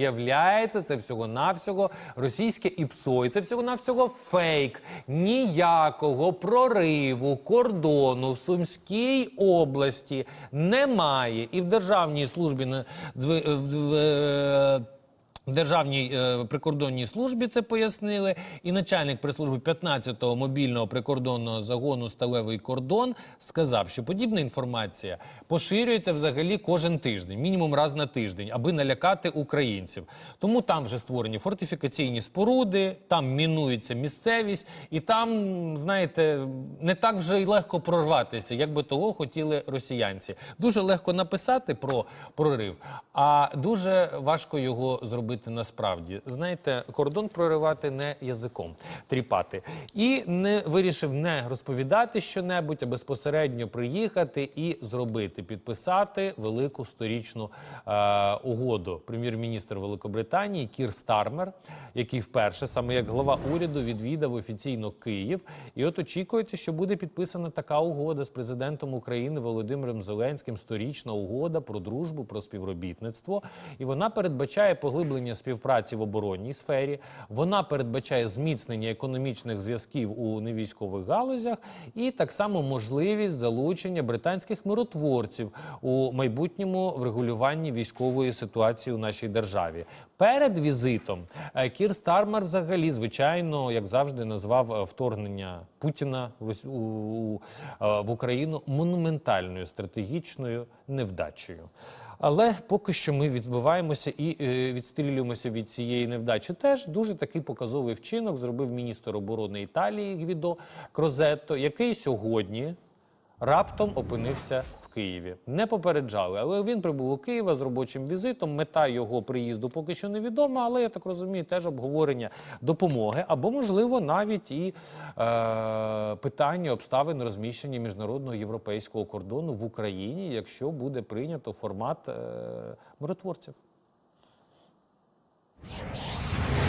Виявляється, це всього-навсього російське ІПСО. І це всього-навсього фейк. Ніякого прориву кордону в Сумській області немає. І в Державній службі на- Державній е, прикордонній службі це пояснили, і начальник прес-служби 15-го мобільного прикордонного загону Сталевий кордон сказав, що подібна інформація поширюється взагалі кожен тиждень, мінімум раз на тиждень, аби налякати українців. Тому там вже створені фортифікаційні споруди, там мінується місцевість, і там, знаєте, не так вже й легко прорватися, як би того хотіли росіянці. Дуже легко написати про прорив, а дуже важко його зробити насправді. Знаєте, кордон проривати не язиком, тріпати. І не вирішив не розповідати щонебудь, а безпосередньо приїхати і зробити, підписати велику сторічну е, угоду. Прем'єр-міністр Великобританії Кір Стармер, який вперше саме як глава уряду відвідав офіційно Київ. І от очікується, що буде підписана така угода з президентом України Володимиром Зеленським. Сторічна угода про дружбу, про співробітництво. І вона передбачає поглиблення співпраці в оборонній сфері. Вона передбачає зміцнення економічних зв'язків у невійськових галузях, і так само можливість залучення британських миротворців у майбутньому врегулюванні військової ситуації у нашій державі. Перед візитом е, Кір Стармер взагалі, звичайно, як завжди, назвав е, вторгнення Путіна е, в Україну монументальною стратегічною невдачею. Але поки що ми відбиваємося і е, відстрілюємося від цієї невдачі. Теж дуже такий показовий вчинок зробив міністр оборони Італії Гвідо Крозетто, який сьогодні раптом опинився в Києві. Не попереджали, але він прибув у Києва з робочим візитом. Мета його приїзду поки що невідома, але я так розумію, теж обговорення допомоги або, можливо, навіть і е, питання обставин розміщення міжнародного європейського кордону в Україні, якщо буде прийнято формат е, миротворців.